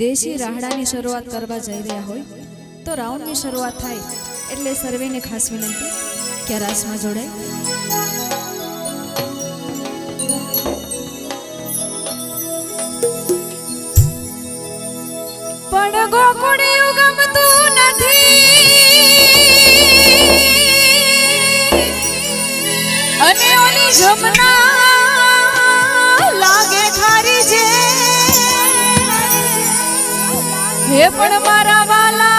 દેશી રાહડાની શરૂઆત કરવા જઈ રહ્યા હોય તો રાઉન્ડની શરૂઆત થાય એટલે સર્વેને ખાસ વિનંતી કે રાસમાં જોડાય. અને ઓલી જમના પણ મારા વાલા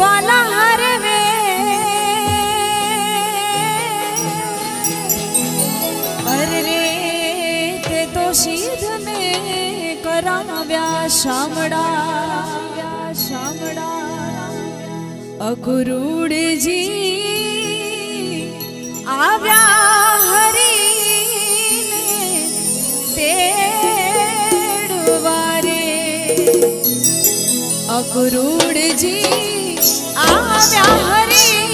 વાલા હારે વે. અરે રે, તે તો સીધ ને કરાવ્યા શામળા શામળા. અગુરુડજી આવ્યા હરી. अक्रूर जी आव्या हरी